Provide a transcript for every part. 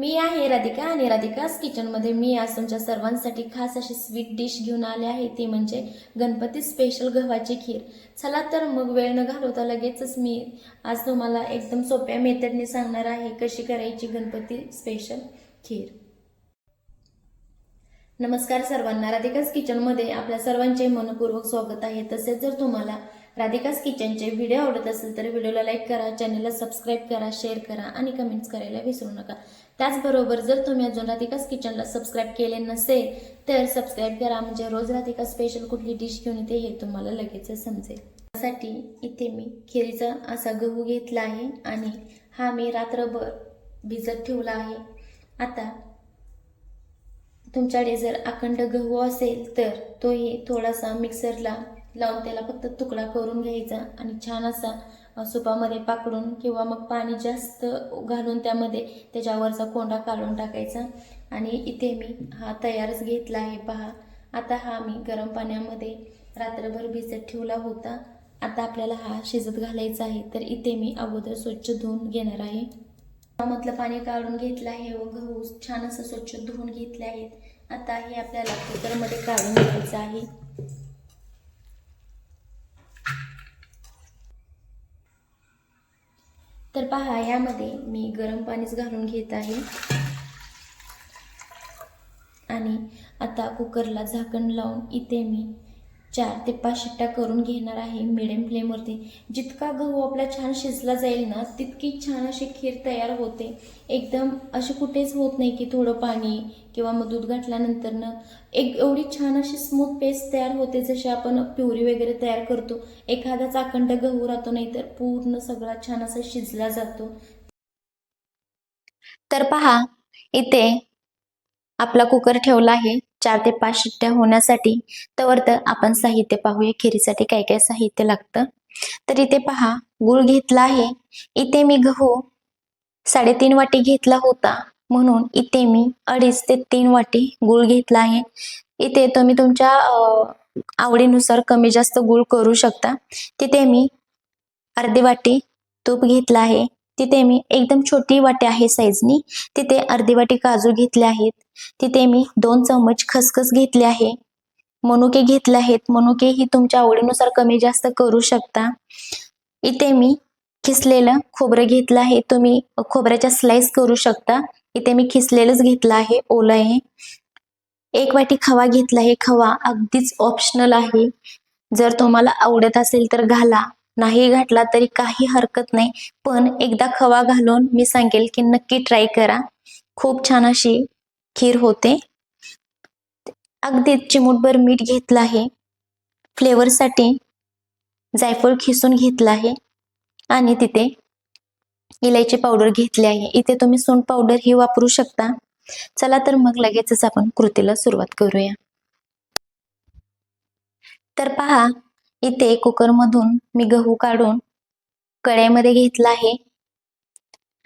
मी आहे राधिका आणि राधिकाच किचनमध्ये मी आज तुमच्या सर्वांसाठी खास अशी स्वीट डिश घेऊन आले आहे. ती म्हणजे गणपती स्पेशल गव्हाची खीर. चला तर मग वेळ न घालवता लगेचच मी आज तुम्हाला एकदम सोप्या मेथडने सांगणार आहे कशी करायची गणपती स्पेशल खीर. नमस्कार सर्वांना. राधिकाच किचनमध्ये आपल्या सर्वांचे मनपूर्वक स्वागत आहे. तसेच जर तुम्हाला राधिकाच किचनचे व्हिडिओ आवडत असेल तर व्हिडिओला लाईक करा चॅनलला सबस्क्राईब करा शेअर करा आणि कमेंट्स करायला विसरू नका. त्याचबरोबर जर तुम्ही अजून राधिकाच किचनला सबस्क्राईब केले नसेल तर सबस्क्राईब करा म्हणजे रोज राधिका स्पेशल कुठली डिश घेऊन येते हे तुम्हाला लगेच समजेल. त्यासाठी इथे मी खिरीचा असा गहू घेतला आहे आणि हा मी रात्रभर भिजत ठेवला आहे. आता तुमच्याकडे जर अखंड गहू असेल तर तोही थोडासा मिक्सरला लावून त्याला फक्त तुकडा करून घ्यायचा आणि छान असा सुपामध्ये पाकडून किंवा मग पाणी जास्त घालून त्यामध्ये त्याच्यावरचा कोंडा काढून टाकायचा. आणि इथे मी हा तयारच घेतला आहे पहा. आता हा मी गरम पाण्यामध्ये रात्रभर भिजत ठेवला होता. आता आपल्याला हा शिजत घालायचा आहे तर इथे मी अगोदर स्वच्छ धुवून घेणार आहे. मधलं पाणी काढून घेतलं आहे व गहू छान असं स्वच्छ धुवून घेतले आहेत. आता हे आपल्याला कुकरमध्ये काढून घ्यायचं आहे. तर पहा यामध्ये मी गरम पाणीच घालून घेत आहे. आणि आता कुकरला झाकण लावून इथे मी चार ते पाच शिट्ट्या करून घेणार आहे मिडियम फ्लेमवरती जितका गहू आपला छान शिजला जाईल ना तितकी छान अशी खीर तयार होते. एकदम अशी कुठेच होत नाही की थोडं पाणी किंवा मग दूध घातल्यानंतर ना. एक एवढी छान अशी स्मूथ पेस्ट तयार होते जशी आपण प्युरी वगैरे तयार करतो. एखादा अखंड गहू राहतो नाही तर पूर्ण सगळा छान असा शिजला जातो. तर पहा इथे आपला कुकर ठेवला आहे. चार ते पाच शिट्ट्या होण्यासाठी तर तर आपण साहित्य पाहूया. खिरीसाठी काय काय साहित्य लागतं? तर इथे पहा गुळ घेतला आहे. इथे मी गहू साडेतीन वाटी घेतला होता. म्हणून इथे मी अडीच ते तीन वाटी गुळ घेतला आहे. इथे तुम्ही तुमच्या आवडीनुसार कमी जास्त गुळ करू शकता. तिथे मी अर्धी वाटी तूप घेतला आहे. तिथे मी एकदम छोटी वाटी आहे साईजनी तिथे अर्धी वाटी काजू घेतले आहेत. तिथे मी दोन चम्मच खसखस घेतले आहे. मनुके घेतले आहेत. मनुके ही तुमच्या आवडीनुसार कमी जास्त करू शकता. इथे मी खिसलेलं खोबरं घेतलं आहे. तुम्ही खोबऱ्याच्या स्लाइस करू शकता. इथे मी खिसलेलंच घेतलं आहे. ओलं आहे. एक वाटी खवा घेतला आहे. खवा अगदीच ऑप्शनल आहे. जर तुम्हाला आवडत असेल तर घाला. नाही घातला तरी काही हरकत नाही. पण एकदा खवा घालून मी सांगेल की नक्की ट्राय करा. खूप छान अशी खीर होते. अगदी चिमूटभर मीठ घेतलं आहे. फ्लेवरसाठी जायफळ खिसून घेतलं आहे. आणि तिथे इलायची पावडर घेतली आहे. इथे तुम्ही सोन पावडर ही वापरू शकता. चला तर मग लगेचच आपण कृतीला सुरुवात करूया. तर पहा इथे कुकरमधून मी गहू काढून कढईमध्ये घेतला आहे.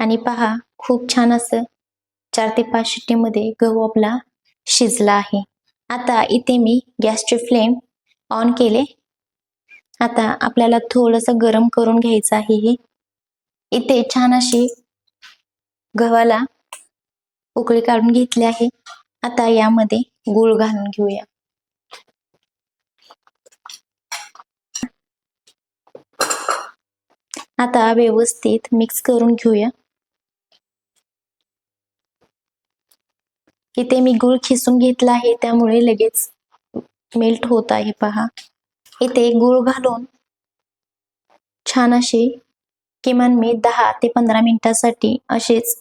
आणि पहा खूप छान असं चार ते पाच शिट्टीमध्ये गहू आपला शिजला आहे. आता इथे मी गॅसचे फ्लेम ऑन केले. आता आपल्याला थोडंसं गरम करून घ्यायचं आहे हे. इथे छान अशी गव्हाला उकळी काढून घेतली आहे. आता यामध्ये गूळ घालून घेऊया. आता व्यवस्थित मिक्स करून घेऊया. इथे मी गूळ खिसून घेतला आहे त्यामुळे लगेच मेल्ट होत आहे पहा. इथे गूळ घालून छान असे किमान मी दहा ते पंधरा मिनिटासाठी असेच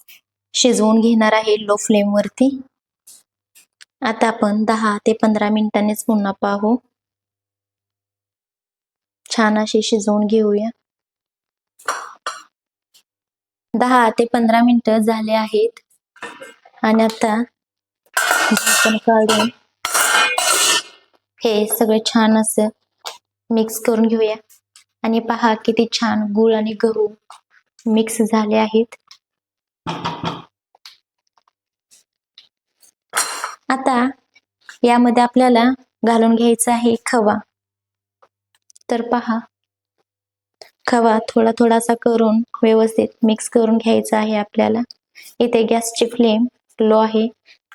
शिजवून घेणार आहे लो फ्लेमवरती आता आपण दहा ते पंधरा मिनिटांनीच पुन्हा पाहू. छान असे शिजवून घेऊया. दहा ते पंधरा मिनिटं झाले आहेत. आणि आता झाकण काढून हे सगळं छान असं मिक्स करून घेऊया. आणि पहा किती छान गुळ आणि गहू मिक्स झाले आहेत. आता यामध्ये आपल्याला घालून घ्यायचा आहे खवा. तर पहा खवा थोडा थोडासा करून व्यवस्थित मिक्स करून घ्यायचा आहे आपल्याला. इथे गॅसची फ्लेम लो आहे.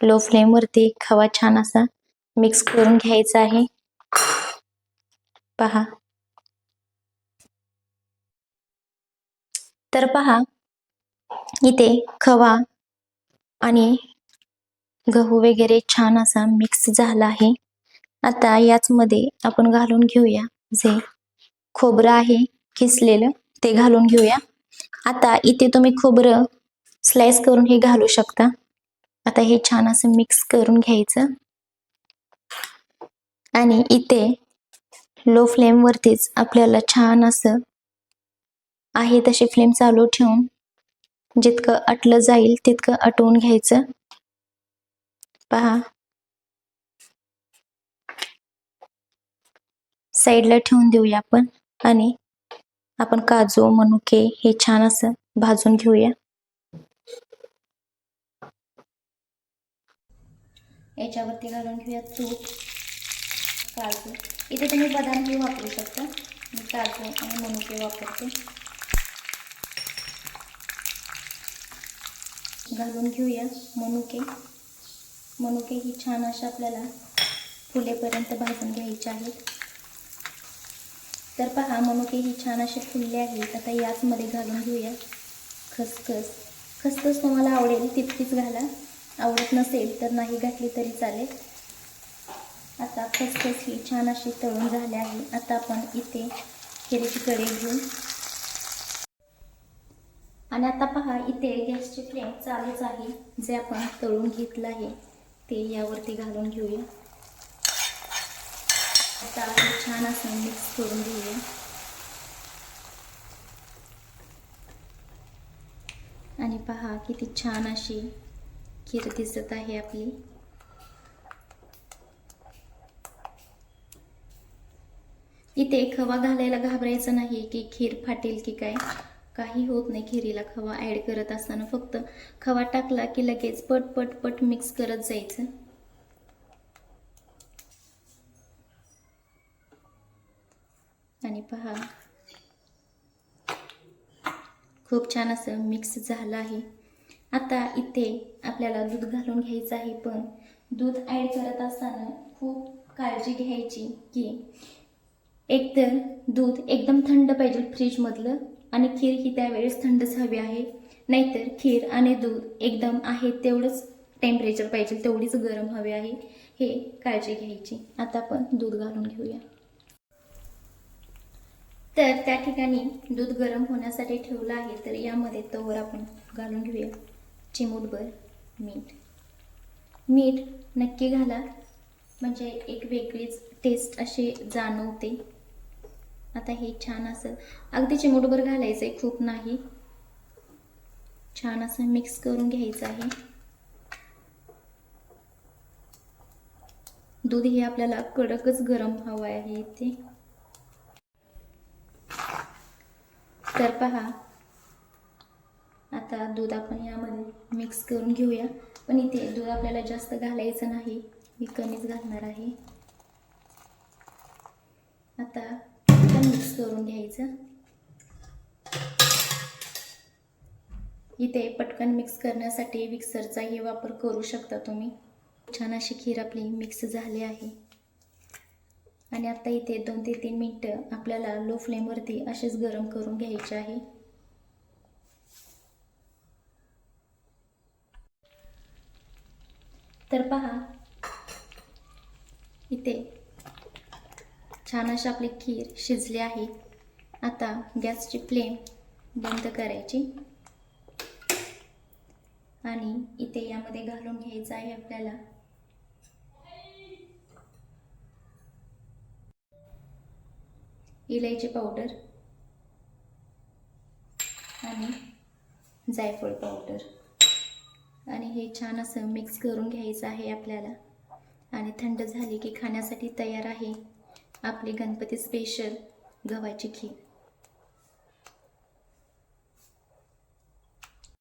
लो फ्लेम वरती खवा छान असा मिक्स करून घ्यायचा आहे. पहा. तर पहा इथे खवा आणि गहू वगैरे छान असा मिक्स झाला आहे. आता याचमध्ये आपण घालून घेऊया जे खोबरं आहे. किसलेलं ते घालून घेऊया. आता इथे तुम्ही खोबरं स्लाइस करून हे घालू शकता. आता हे छान असं मिक्स करून घ्यायचं. आणि इथे लो फ्लेम वरतीच आपल्याला छान असं आहे तशी फ्लेम चालू ठेवून जितकं अटलं जाईल तितकं अटवून घ्यायचं. पहा. साईडला ठेवून देऊया आपण. आणि आपण काजू मनुके हे छान असं भाजून घेऊया. याच्यावरती घालून घेऊया तूप काजू. इथे तुम्ही बदाम हे वापरू शकता. मी काजू आणि मनुके वापरते. घालून घेऊया मनुके. मनुके ही छान अशा आपल्याला फुलेपर्यंत भाजून घ्यायचे आहेत. तर पहा मनुके ही छान अशी फुलले आहेत आता याचमध्ये घालून घेऊया. खसखस. खसखस तुम्हाला आवडेल तितकीच घाला. आवडत नसेल तर नाही घातली तरी चालेल. आता खसखस ही छान अशी तळून झाली आहे. आता आपण इथे खिरीची कढई घेऊ. आणि आता पहा इथे गॅसची फ्लेम चालूच आहे. जे आपण तळून घेतलं आहे ते यावरती घालून घेऊया. आता हे छान असं मिक्स करून घेऊया. आणि पहा किती छान अशी खीर दिसत आहे आपली. इथे खवा घालायला घाबरायचं नाही की खीर फाटेल की काय. काही होत नाही खिरीला खवा ॲड करत असताना. फक्त खवा टाकला की लगेच पट पट पट मिक्स करत जायचं. आणि पहा. खूप छान असं मिक्स झालं आहे. आता इथे आपल्याला दूध घालून घ्यायचं आहे पण दूध ॲड करत असताना खूप काळजी घ्यायची की एकतर दूध एकदम थंड पाहिजे फ्रीजमधलं आणि खीर ही त्यावेळेस थंडच हवी आहे. नाहीतर खीर आणि दूध एकदम आहे तेवढंच टेम्परेचर पाहिजे तेवढीच गरम हवी आहे. हे काळजी घ्यायची. आता आपण दूध घालून घेऊया. तर त्या ठिकाणी दूध गरम होण्यासाठी ठेवलं आहे. तर यामध्ये तवर आपण घालून घेऊया. चिमूटभर मीठ. मीठ नक्की घाला. म्हणजे एक वेगळीच टेस्ट अशी जाणवते. आता हे छान असं अगदी चिमूटभर घालायचं आहे खूप नाही. छान असं मिक्स करून घ्यायचं आहे. दूध हे आपल्याला कडकच गरम हवं आहे इथे. तर पहा. आता दूध आपण यामध्ये मिक्स करून घेऊया. पण इथे दूध आपल्याला जास्त घालायचं नाही. मी कमीच घालणार आहे. आता पण मिक्स करून घ्यायचं. इथे पटकन मिक्स करण्यासाठी मिक्सरचाही वापर करू शकता तुम्ही. छान अशी खीर आपली मिक्स झाली आहे. आणि आता इथे दोन ते तीन मिनटं आपल्याला लो फ्लेमवरती असेच गरम करून घ्यायचे आहे. तर पहा इथे छान अशी आपली खीर शिजली आहे. आता गॅसची फ्लेम बंद करायची. आणि इथे यामध्ये घालून घ्यायचं आहे आपल्याला इलायची पावडर आणि जायफळ पावडर. आणि हे छान असं मिक्स करून घ्यायचं आहे आपल्याला. आणि थंड झाली की खाण्यासाठी तयार आहे आपली गणपती स्पेशल गव्हाची खीर.